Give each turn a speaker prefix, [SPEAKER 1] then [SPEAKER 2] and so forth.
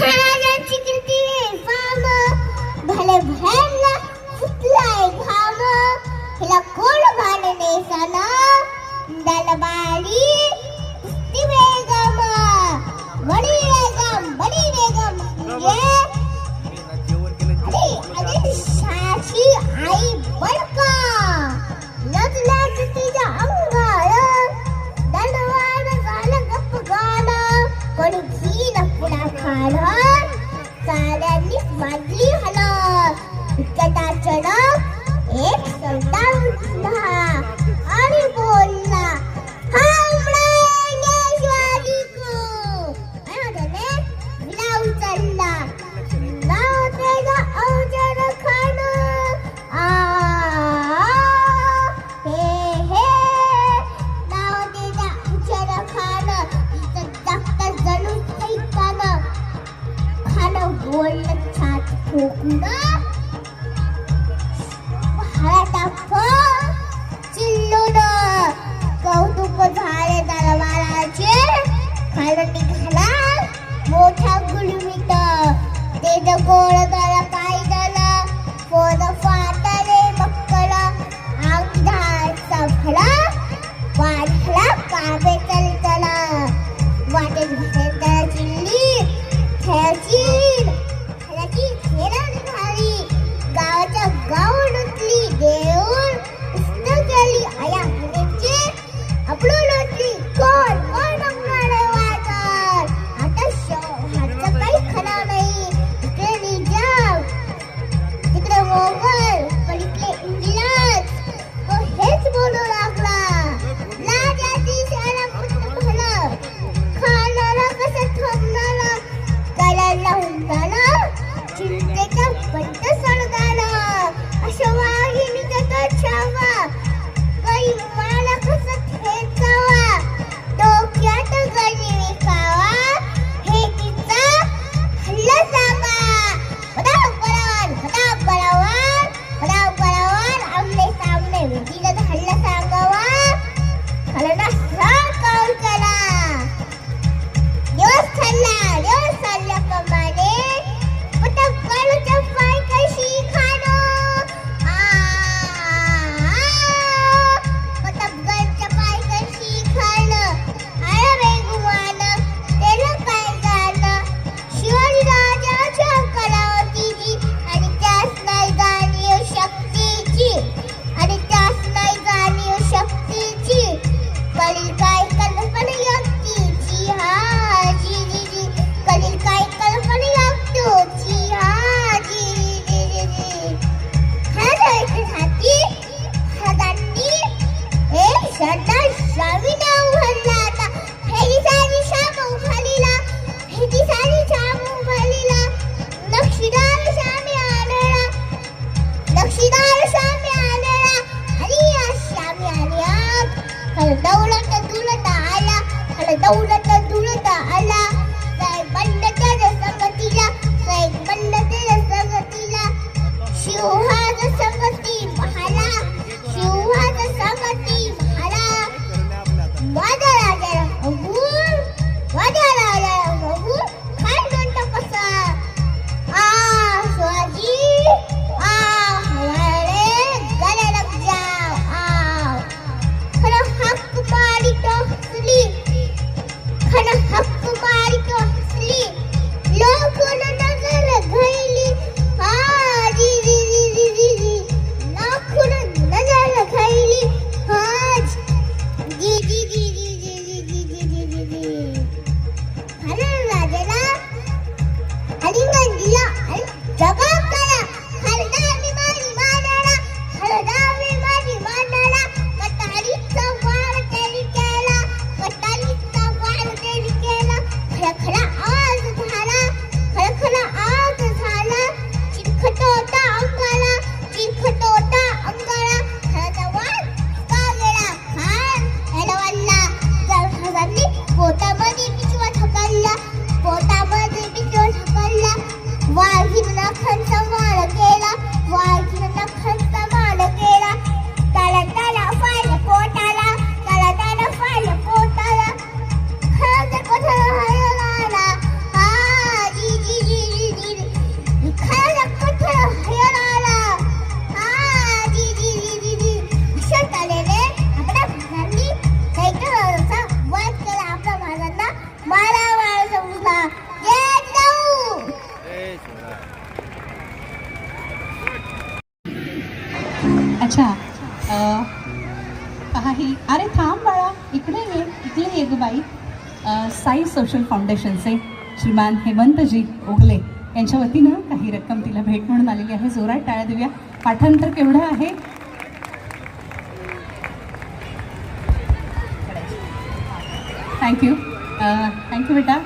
[SPEAKER 1] महाराजांची कृती फाम भले भयांना फुटलाय घाम. हिला कोण भान नेसाना दलबारी دولة की
[SPEAKER 2] अरे थांब बाळा इकडे ये इकडे ये ग बाई. साई सोशल फाउंडेशनचे श्रीमान हेमंतजी ओगले यांच्या वतीनं काही रक्कम तिला भेट म्हणून आलेली आहे. जोरात टाळ्या देऊया. पाठांतर केवढं आहे? थँक्यू थँक्यू बेटा.